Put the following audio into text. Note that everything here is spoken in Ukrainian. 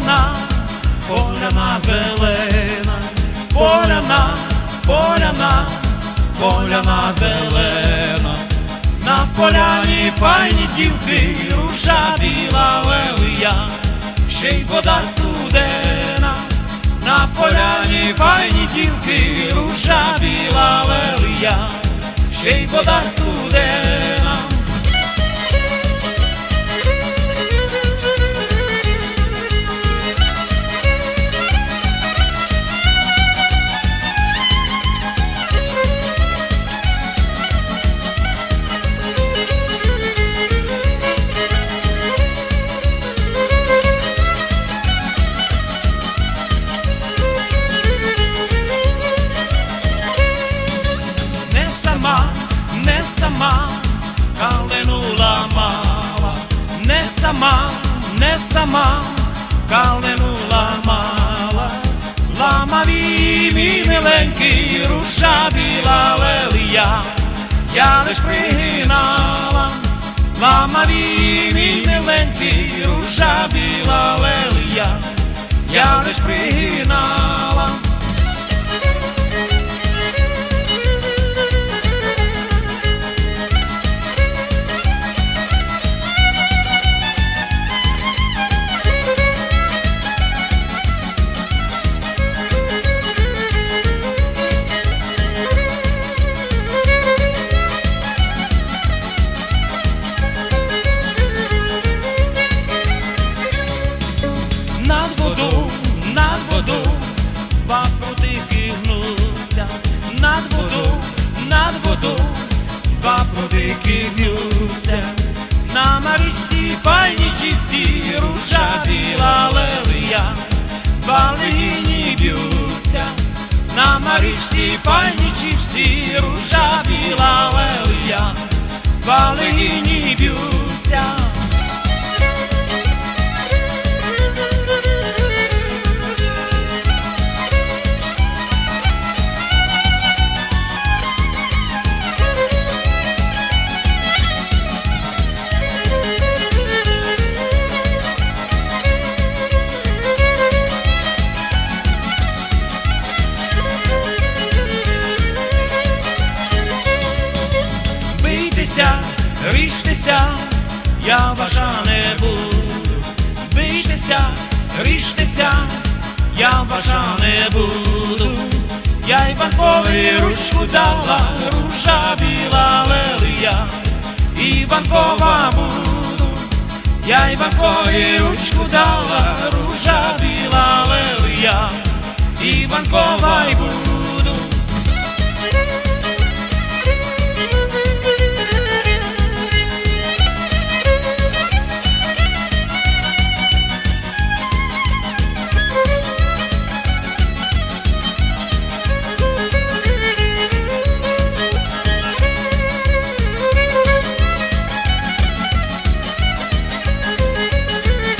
поляна, поляна, зелена, поляна, поляна, поляна зелена, на поляні файні дівки, руша біла лелия, ще й вода студена, на поляні файні дівки, руша біла лелия, ще й вода студена. Сама, не сама, калину ламала, ламаві мій миленький, руша біла лелія, я лиш пригинала, ламаві мій миленький, руша біла лелія, я лиш пригинала. Два прудики гнуться, на марічці пальні чіткі, руша біла лелия, два легіні б'ються, на марічці пальні чіткі, руша біла лелия, два легіні б'ються. Ріжтеся, я ваша не буду. Бийтеся, ріжтеся, я ваша не буду. Я й Іванкові ручку дала, руша біла лелия, Іванкова буду. Я й Іванкові ручку дала, руша біла лелия, Іванкова й буду.